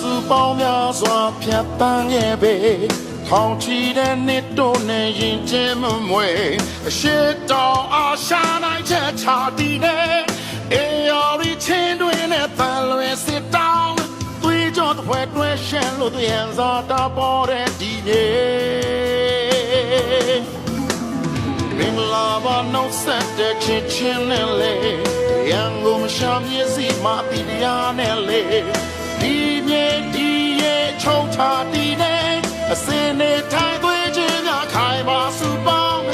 စုပေါင်းများစွာဖြတ်တန်းခဲ့ပေထောင်ချီတဲ့နှစ်တို့နဲ့ရင်ကျင်းမမွေအရှိတော်အားရှာနိုင်ချက်ချတည်နေအေယော်ရီချင်းတွင်နဲ့တန်လွင်စစ်တောင်းသွေးကြောတစ်ဖွဲတွဲရှမ်းလို့တယံစာတာပေါ်တဲ့ဒီနေ့မင်္ဂလာပါနှုတ်ဆက်တဲ့ချစ်ချင်းနဲ့လေရန်ကုန်ရှာမျက်စိမှာတီးရားနဲ့လေ ဒီမြေဒီရဲ့ချုံချတီနေအစင်းနဲ့ထိုင်သွေးချင်းများခိုင်ပါစုပေါင်း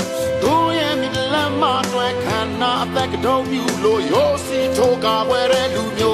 တို့ရဲ့မိလမ်းမတွေခန္ဓာအသက်ကတော့မြူလို့ရိုးစီထိုးကာပွဲတဲ့လူမျို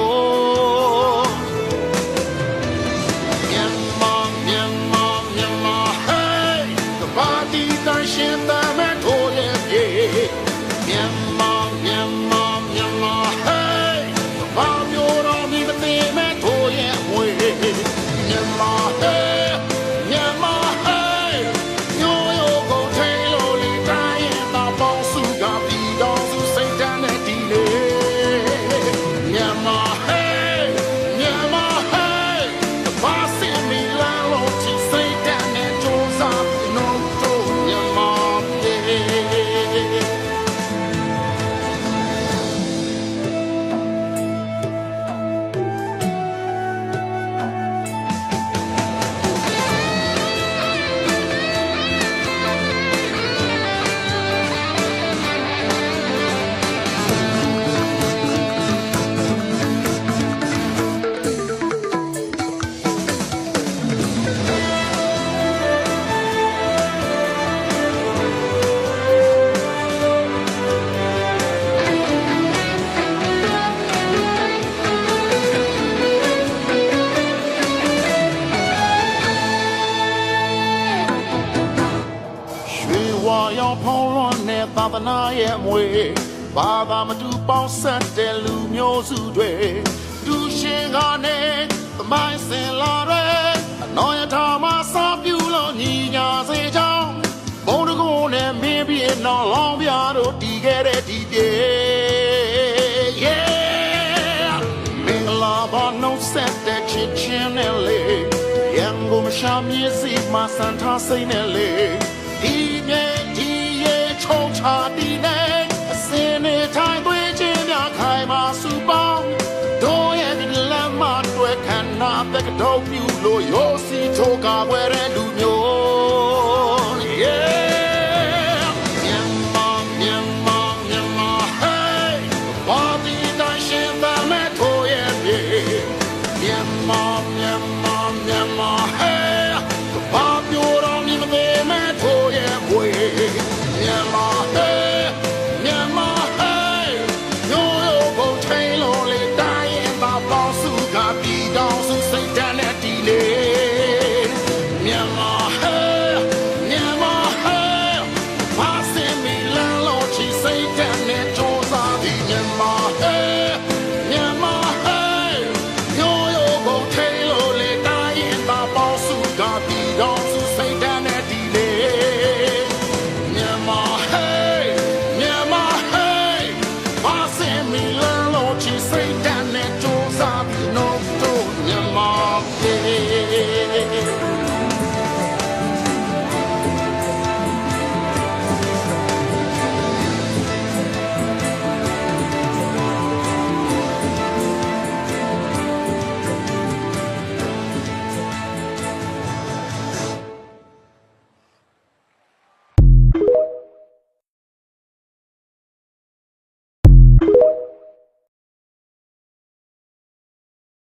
းမြန်မာ သာသနာရဲ့အမွေဘာသာမတူပေါင်းဆက်တဲ့လူမျိုးစုတွေသူရှင်ကနေသမိုင်းစင်လာတဲ့အနော်ရထာမစာပြူလို့ညီညာစေချောင်းဘုံတကုနဲ့မင်းပြင်းတော်လောင်းပြတို့တီးခဲ့တဲ့ဒီပြေ yeah မင်္ဂလာပါနှုတ်ဆက်တဲ့ချစ်ချင်းနဲ့လေရန်ကုန်ရှာမြည်စီမှာစံထားစိမ့်နဲ့လေဒီမြေဒီရဲ့ ချုံချတီနေအစင်းနဲ့ထိုင်သွေးချင်းများခိုင်မာစုပေါင်းတို့ရဲ့ဒီလမ်းမတွေ့ခန္ဓာသက်ကတော့ပြူလို့ရိုးစီချိုးကာဝဲတဲ့လူမျိုး